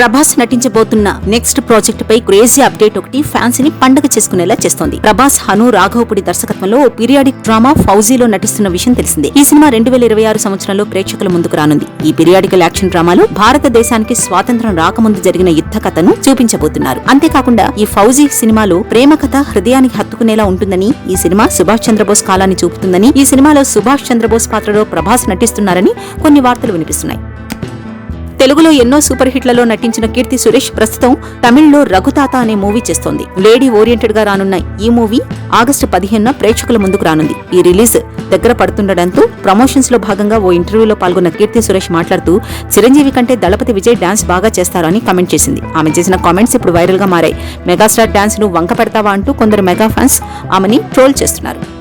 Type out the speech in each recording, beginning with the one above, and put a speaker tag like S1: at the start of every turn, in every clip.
S1: ప్రభాస్ నటించబోతున్న next project పై crazy update ఒకటి ఫ్యాన్స్ని పండగ చేసుకునేలా చేస్తోంది. ప్రభాస్ హను రాఘవపుడి దర్శకత్వంలో ఓ పీరియాడిక్ డ్రామా ఫౌజీలో నటిస్తున్న విషయం తెలిసిందే. ఈ సినిమా రెండు వేల ఇరవై ఆరు సంవత్సరంలో ప్రేక్షకుల ముందుకు రానుంది. ఈ పీరియాడికల్ యాక్షన్ డ్రామాలో భారతదేశానికి స్వాతంత్రం రాకముందు జరిగిన యుద్ధ కథను చూపించబోతున్నారు. అంతేకాకుండా ఈ ఫౌజీ సినిమాలో ప్రేమ కథ హృదయానికి హత్తుకునేలా ఉంటుందని ఈ సినిమా సుభాష్ చంద్రబోస్ కాలాన్ని చూపుతుందని ఈ సినిమాలో సుభాష్ చంద్రబోస్ పాత్రలో ప్రభాస్ నటిస్తున్నారని కొన్ని వార్తలు వినిపిస్తున్నాయి. తెలుగులో ఎన్నో సూపర్ హిట్లలో నటించిన కీర్తి సురేష్ ప్రస్తుతం తమిళ్ళో రఘుతాత అనే మూవీ చేస్తోంది. లేడీ ఓరియంటెడ్గా రానున్న ఈ మూవీ ఆగస్టు పదిహేనున ప్రేక్షకుల ముందుకు రానుంది. ఈ రిలీజ్ దగ్గర పడుతుండటంతో ప్రమోషన్స్లో భాగంగా ఓ ఇంటర్వ్యూలో పాల్గొన్న కీర్తి సురేష్ మాట్లాడుతూ చిరంజీవి కంటే దళపతి విజయ్ డాన్స్ బాగా చేస్తారని కామెంట్ చేసింది. ఆమె చేసిన కామెంట్స్ ఇప్పుడు వైరల్గా మారాయి. మెగాస్టార్ డాన్స్ను వంక పెడతావా? అంటూ కొందరు మెగా ఫ్యాన్స్ ఆమెని ట్రోల్ చేస్తున్నారు.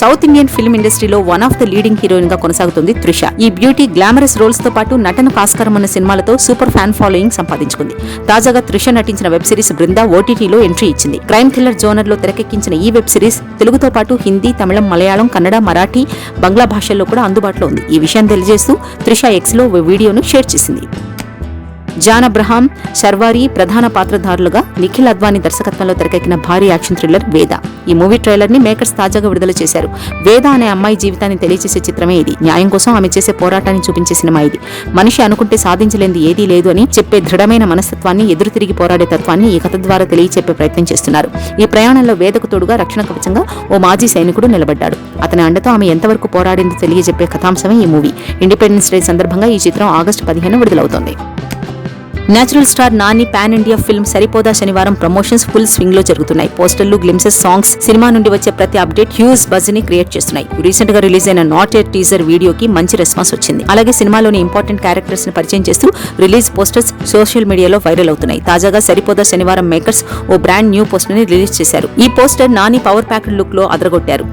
S1: సౌత్ ఇండియన్ ఫిల్మ్ ఇండస్ట్రీలో వన్ ఆఫ్ ద లీడింగ్ హీరోయిన్గా కొనసాగుతుంది త్రిష. ఈ బ్యూటీ గ్లామరస్ రోల్స్తో పాటు నటనకు ఆస్కారం ఉన్న సినిమాలతో సూపర్ ఫ్యాన్ ఫాలోయింగ్ సంపాదించుకుంది. తాజాగా త్రిష నటించిన వెబ్ సిరీస్ బృంద ఓటీటీలో ఎంట్రీ ఇచ్చింది. క్రైమ్ థ్రిల్లర్ జోనర్లో తెరకెక్కించిన ఈ వెబ్ సిరీస్ తెలుగుతో పాటు హిందీ తమిళం మలయాళం కన్నడ మరాఠీ బంగ్లా భాషల్లో కూడా అందుబాటులో ఉంది. ఈ విషయం తెలియజేస్తూ త్రిష ఎక్స్లో ఓ వీడియోను షేర్ చేసింది. జాన్ అబ్రహాం శర్వారి ప్రధాన పాత్రధారులుగా నిఖిల్ అద్వానీ దర్శకత్వంలో తెరకెక్కిన భారీ యాక్షన్ థ్రిల్లర్ వేద. ఈ మూవీ ట్రైలర్ని మేకర్స్ తాజాగా విడుదల చేశారు. వేద అనే అమ్మాయి జీవితాన్ని తెలియజేసే చిత్రమే ఇది. న్యాయం కోసం ఆమె చేసే పోరాటాన్ని చూపించే సినిమా ఇది. మనిషి అనుకుంటే సాధించలేనిది ఏదీ లేదు అని చెప్పే దృఢమైన మనస్తత్వాన్ని ఎదురు తిరిగి పోరాడే తత్వాన్ని ఈ కథ ద్వారా తెలియచెప్పే ప్రయత్నం చేస్తున్నారు. ఈ ప్రయాణంలో వేదకు తోడుగా రక్షణ కవచంగా ఓ మాజీ సైనికుడు నిలబడ్డాడు. అతని అండతో ఆమె ఎంతవరకు పోరాడిందో తెలియజెప్పే కథాంశమే ఈ మూవీ. ఇండిపెండెన్స్ డే సందర్భంగా ఈ చిత్రం ఆగస్టు పదిహేను విడుదలవుతోంది. Natural star Nani pan India film Saripodhaa Sanivaaram promotions full స్వింగ్లో జరుగుతున్నాయి. పోస్టర్లు గ్లిమ్సెస్ సాంగ్స్ సినిమా నుండి వచ్చే ప్రతి అప్డేట్ హ్యూజ్ బజ్ని క్రియేట్ చేస్తున్నాయి. రీసెంట్గా రిలీజ్ అయిన నాట్ ఎయిర్ టీజర్ వీడియోకి మంచి రెస్పాన్స్ వచ్చింది. అలాగే సినిమాలోని ఇంపార్టెంట్ క్యారెక్టర్స్ని పరిచయం చేస్తూ రిలీజ్ పోస్టర్స్ సోషల్ మీడియాలో వైరల్ అవుతున్నాయి. తాజాగా సరిపోదా శనివారం మేకర్స్ ఓ బ్రాండ్ న్యూ పోస్టర్ని రిలీజ్ చేశారు. ఈ పోస్టర్ నాని పవర్ ప్యాక్డ్ లుక్లో అదరగొట్టారు.